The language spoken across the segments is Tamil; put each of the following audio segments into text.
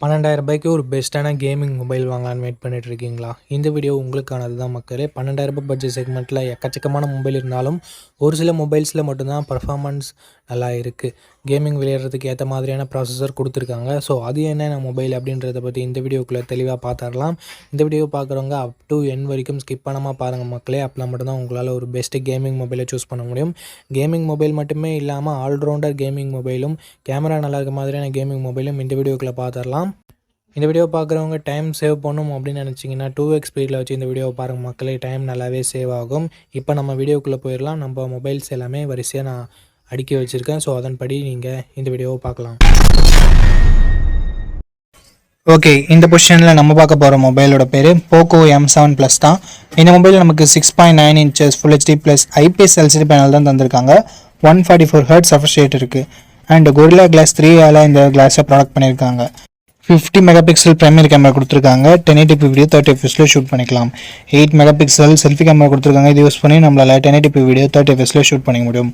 பன்னெண்டாயிரம் ரூபாய்க்கு ஒரு பெஸ்ட்டான கேமிங் மொபைல் வாங்கலான்னு வெயிட் பண்ணிட்டு இருக்கீங்களா இந்த வீடியோ உங்களுக்கானது தான் மக்களே. பன்னெண்டாயிரம் ரூபாய் பட்ஜெட் செக்மெண்ட்டில் எக்கச்சக்கமான மொபைல் இருந்தாலும் ஒரு சில மொபைல்ஸில் மட்டும்தான் பர்ஃபார்மன்ஸ் நல்லா இருக்குது கேமிங் விளையாடுறதுக்கு ஏற்ற மாதிரியான ப்ராசஸர் கொடுத்துருக்காங்க. ஸோ அது என்னென்ன மொபைல் அப்படின்றத பற்றி இந்த வீடியோக்குள்ளே தெளிவாக பார்த்துடலாம் இந்த வீடியோ பார்க்குறவங்க அப் டு என் வரைக்கும் ஸ்கிப் பண்ணாமல் பாருங்கள் மக்களே. அப்போலாம் மட்டும்தான் உங்களால் ஒரு பெஸ்ட்டு கேமிங் மொபைலை சூஸ் பண்ண முடியும். கேமிங் மொபைல் மட்டுமே இல்லாமல் ஆல்ரவுண்டர் கேமிங் மொபைலும் கேமரா நல்லா இருக்க மாதிரியான கேமிங் மொபைலும் இந்த வீடியோக்குள்ளே பார்த்துடலாம் இந்த வீடியோ பார்க்குறவங்க டைம் சேவ் பண்ணும் அப்படின்னு நினச்சிங்கன்னா டூ எக்ஸ் ஸ்பீடில் வச்சு இந்த வீடியோவை பாருங்கள் மக்களே. டைம் நல்லாவே சேவ் ஆகும். இப்போ நம்ம வீடியோக்குள்ளே போயிடலாம். நம்ம மொபைல்ஸ் எல்லாமே வரிசையாக நான் அடுக்கி வச்சுருக்கேன். ஸோ அதன்படி நீங்கள் இந்த வீடியோவை பார்க்கலாம். ஓகே இந்த பொசிஷனில் நம்ம பார்க்க போகிற மொபைலோட பேர் போக்கோ எம் செவன் ப்ளஸ் தான். இந்த மொபைல் நமக்கு six point nine inches full HD plus IPS LCD panel தான் தந்திருக்காங்க. ஒன் ஃபார்ட்டி ஃபோர் ஹர்ட்ஸ் அஃபர்ஷேட் இருக்குது அண்ட் கொரில்லா கிளாஸ் த்ரீ ஆல இந்த கிளாஸை ப்ராடக்ட் பண்ணியிருக்காங்க fifty mega pixel primary camera கொடுத்துருக்காங்க டென் எயிட்டி வீடியோ தேர்ட்டி எஃப்எஸில் ஷூட் பண்ணிக்கலாம். Eight mega pixel selfie camera கொடுத்துருக்காங்க. இது யூஸ் பண்ணி நம்மளால் டென் டிபி வீடியோ தேர்ட்டி எஃப்எஸில் ஷூட் பண்ணிக்க முடியும்.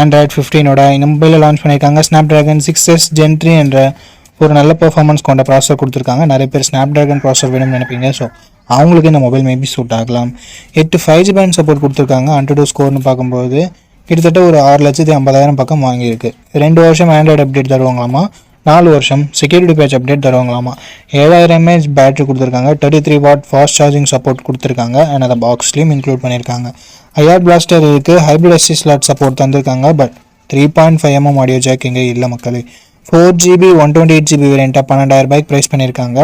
ஆண்ட்ராய்ட் ஃபிஃப்டீனோட இந்த மொபைலில் லான்ச் பண்ணியிருக்காங்க. Snapdragon six S gen three என்ற ஒரு நல்ல பர்ஃபார்மன்ஸ் கொண்ட ப்ராசஸர் கொடுத்துருக்காங்க. நிறைய பேர் ஸ்னாப் ட்ராகன் ப்ராசஸர் வேணும்னு நினைப்பீங்க. ஸோ அவங்களுக்கு இந்த மொபைல் மேபி சூட் ஆகலாம். எட்டு ஃபைவ் ஜி பேண்ட் சப்போர்ட் கொடுத்துருக்காங்க. அண்டர் ஸ்கோர்னு பார்க்கும்போது கிட்டத்தட்ட ஒரு ஆறு லட்சத்தி ஐம்பதாயிரம் பக்கம் வாங்கியிருக்கு. ரெண்டு வருஷம் ஆண்ட்ராய்டு அப்டேட் தருவாங்களாமா? நாலு வருஷம் செக்யூரிட்டி பேட்ச் அப்டேட் தருவாங்களாமா? ஏழாயிரம் எம்ஏஹெச் பேட்டரி கொடுத்துருக்காங்க. Thirty three watt fast charging support கொடுத்துருக்காங்க அண்ட் அதை பாக்ஸ்லேயும் இன்க்ளூட் பண்ணியிருக்காங்க. ஐஆர் பிளாஸ்டர் இருக்குது ஹைப்ரிட் எஸ்டி ஸ்லாட் சப்போர்ட் தந்திருக்காங்க. But three point five mm audio jack இங்கே இல்லை மக்களே. Four GB one twenty eight GB வேரியண்ட்டாக பன்னெண்டாயிரம் ரூபாய்க்கு ப்ரைஸ் பண்ணியிருக்காங்க.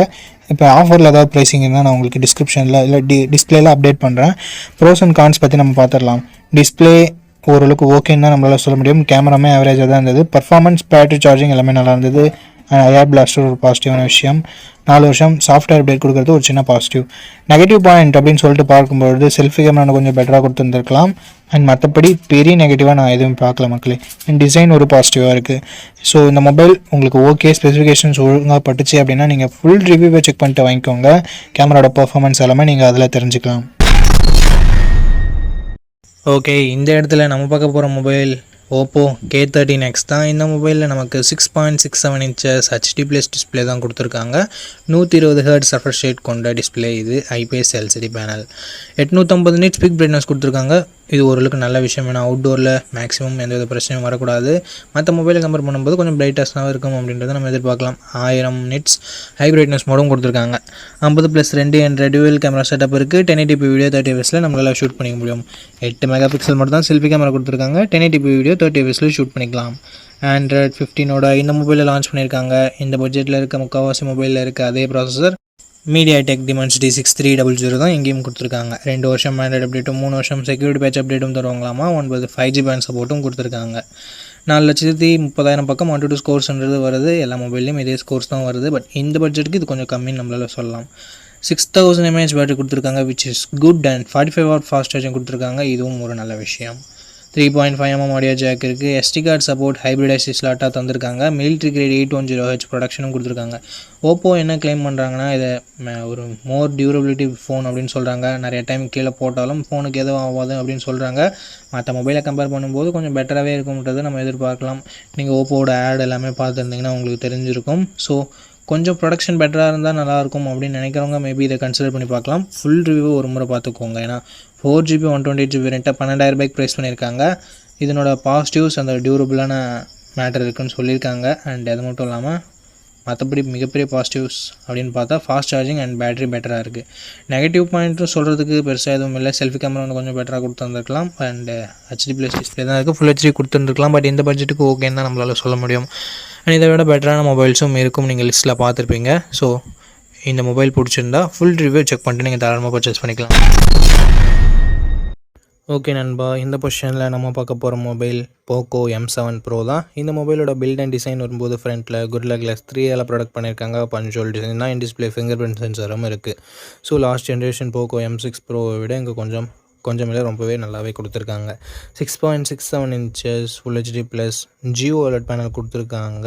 இப்போ ஆஃபரில் ஏதாவது ப்ரைஸிங் இருந்தால் நான் உங்களுக்கு டிஸ்கிரிப்ஷனில் இல்லை டி டிஸ்பிளேல அப்டேட் பண்ணுறேன் ப்ரோஸ் அண்ட் கான்ஸ் பற்றி நம்ம பார்த்துடலாம் டிஸ்பிளே ஓரளவுக்கு ஓகேன்னு தான் நம்மளால் சொல்ல முடியும். கேமராமே ஆவரேஜாக தான் இருந்தது. பர்ஃபார்மன்ஸ் பேட்டரி சார்ஜிங் எல்லாமே நல்லா இருந்தது. ஏர் பிளாஸ்டர் ஒரு பாசிட்டிவான விஷயம். நாலு வருஷம் சாஃப்ட்வேர் அப்டேட் கொடுக்குறது ஒரு சின்ன பாசிட்டிவ் நெகட்டிவ் பாயிண்ட் அப்படின்னு சொல்லிட்டு பார்க்கும்பொழுது செல்ஃபி கேமரா கொஞ்சம் பெட்டராக கொடுத்துருந்துருக்கலாம். அண்ட் மற்றபடி பெரிய நெகட்டிவாக நான் எதுவும் பார்க்கல மக்களே. அண்ட் டிசைன் ஒரு பாசிட்டிவாக இருக்குது ஸோ இந்த மொபைல் உங்களுக்கு ஓகே ஸ்பெசிஃபிகேஷன்ஸ் ஒழுங்காக பட்டுச்சு அப்படின்னா நீங்கள் ஃபுல் ரிவ்யூவை செக் பண்ணிட்டு வாங்கிக்கோங்க. கேமராட பர்ஃபார்மன்ஸ் எல்லாமே நீங்கள் அதில் தெரிஞ்சுக்கலாம். ஓகே இந்த இடத்துல நம்ம பார்க்க போகிற mobile Oppo K thirteen X தான். இந்த மொபைலில் நமக்கு six point six seven inches HD plus display தான் கொடுத்துருக்காங்க. நூற்றி இருபது ஹேர்ட் சஃபர் ஷேட் கொண்ட டிஸ்பிளே இது ஐபிஎஸ் எல்சிடி பேனல் எட்நூற்றம்பது நிட் ஸ்பீக் பிரைட்னஸ் கொடுத்துருக்காங்க. இது ஓரளவுக்கு நல்ல விஷயம். ஏன்னா அவுட்டோரில் மேக்ஸிமம் எந்த வித பிரச்சனையும் வரக்கூடாது. மற்ற மொபைலை கம்பேர் பண்ணும்போது கொஞ்சம் பிரைட்டஸ்ட்டாகவும் இருக்கும் அப்படின்றத நம்ம எதிர்பார்க்கலாம். ஆயிரம் நிட்ஸ் ஹை பிரைட்னஸ் மோடும் கொடுத்துருக்காங்க. ஐம்பது ப்ளஸ் ரெண்டு என்ற டியூவல் கேமரா செட்டப் இருக்குது டென் எயிட்டி வீடியோ தேர்ட்டி எஃப்ஸில் நம்மளால் ஷூட் பண்ணிக்க முடியும். எட்டு மெகா பிக்சல் மட்டும் தான் செல்ஃபி கேமரா கொடுத்துருக்காங்க. டென் எயிட்டி வீடியோ தேர்ட்டி எஃப்ஸில் ஷூட் பண்ணிக்கலாம். ஆண்ட்ராய்ட் ஃபிஃப்டீனோட இந்த மொபைலில் லான்ச் பண்ணியிருக்காங்க. இந்த பட்ஜெட்டில் இருக்க முக்கால்வாசி மொபைலில் இருக்க அதே processor MediaTek Dimensity six three double zero தான் எங்கேயும் கொடுத்துருக்காங்க. ரெண்டு வருஷம் ஆண்ட்ராய்டு அப்டேட்டும் மூணு வருஷம் செக்யூரிட்டி பேட்ச் அப்டேட்டும் தருவாங்களாமா? ஒன்பது ஃபைவ் ஜி பேண்ட் சப்போர்ட்டும் கொடுத்துருக்காங்க. நாலு லட்சத்தி முப்பதாயிரம் பக்கம் ஒன் டூ ஸ்கோர்ஸ்ன்றது வருது. எல்லா மொபைல்லையும் இதே ஸ்கோர்ஸ் தான் வருது. பட் இந்த பட்ஜெட்டுக்கு இது கொஞ்சம் கம்மின்னு நம்மளால் சொல்லலாம். சிக்ஸ் தௌசண்ட் எம்ஏஹெச் பேட்டரி கொடுத்துருக்காங்க which is good and forty five watt fast charging கொடுத்துருக்காங்க. இதுவும் ஒரு நல்ல விஷயம். Three point five mm audio jack இருக்குது எஸ்டி கார்டு சப்போர்ட் ஹைப்ரிடைசி ஸ்லாட்டாக தந்திருக்காங்க. Military grade eight one zero H ப்ரொடக்ஷனும் கொடுத்துருக்காங்க. ஓப்போ என்ன கிளைம் பண்ணுறாங்கன்னா இதை ஒரு மோர் டியூரபிலிட்டி ஃபோன் அப்படின்னு சொல்கிறாங்க நிறைய டைம் கீழே போட்டாலும் ஃபோனுக்கு எதுவும் ஆகாது அப்படின்னு சொல்கிறாங்க மற்ற மொபைலை கம்பேர் பண்ணும்போது கொஞ்சம் பெட்டராகவே இருக்கும்ன்றது நம்ம எதிர்பார்க்கலாம். நீங்கள் ஓப்போவோட ஆட் எல்லாமே பார்த்துருந்தீங்கன்னா உங்களுக்கு தெரிஞ்சிருக்கும். ஸோ கொஞ்சம் ப்ரொடக்ஷன் பெட்டராக இருந்தால் நல்லாயிருக்கும் அப்படின்னு நினைக்கிறவங்க மேபி இதை கன்சிடர் பண்ணி பார்க்கலாம். ஃபுல் ரிவ்யூ ஒரு முறை பார்த்துக்கோங்க. ஏன்னா four GB one twenty eight GB ரெண்ட்டாக பன்னெண்டாயிரம் ரூபாய்க்கு ப்ரைஸ் பண்ணியிருக்காங்க. இதனோட பாசிட்டிவ்ஸ் அந்த டியூரபுளான மேட்டர் இருக்குன்னு சொல்லியிருக்காங்க. அண்ட் அது மட்டும் இல்லாமல் மற்றபடி மிகப்பெரிய பாசிட்டிவ்ஸ் அப்படின்னு பார்த்தா ஃபாஸ்ட் சார்ஜிங் அண்ட் பேட்டரி பெட்டராக இருக்குது நெகட்டிவ் பாயிண்ட்டும் சொல்கிறதுக்கு பெருசாக எதுவும் இல்லை. செல்ஃபி கேமரா வந்து கொஞ்சம் பெட்டராக கொடுத்துருந்துருக்கலாம். அண்ட் ஹெச்டி ப்ளஸ் டிஸ்பிளே தான் இருக்குது ஃபுல் ஹெச்டி கொடுத்துருந்துருக்கலாம். பட் இந்த பட்ஜெட்டுக்கு ஓகேன்னு தான் நம்மளால் சொல்ல முடியும். அண்ட் இதை விட பெட்டரான மொபைல்ஸும் இருக்கும். நீங்கள் லிஸ்ட்டில் பார்த்துருப்பீங்க. ஸோ இந்த மொபைல் பிடிச்சிருந்தா ஃபுல் ரிவ்யூ செக் பண்ணிட்டு நீங்கள் தாராளமாக பர்ச்சேஸ் பண்ணிக்கலாம். ஓகே நண்பா. இந்த பொசிஷனில் நம்ம பார்க்க போகிற mobile Poco M seven Pro தான். இந்த மொபைலோட பில்ட் அண்ட் டிசைன் வரும்போது ஃப்ரண்ட்டில் குட்ல கிளாஸ் த்ரீ எல்லாம் ப்ராடக்ட் பண்ணியிருக்காங்க பஞ்சோல் டிசைன் தான். இன் டிஸ்பிளே ஃபிங்கர் பிரிண்ட் சென்சரும் இருக்குது so last generation Poco M six ப்ரோவை விட இங்கே கொஞ்சம் கொஞ்சம் இல்லை ரொம்பவே நல்லாவே கொடுத்துருக்காங்க. Six point six seven inches full HD plus Jio அலர்ட் பேனல் கொடுத்துருக்காங்க.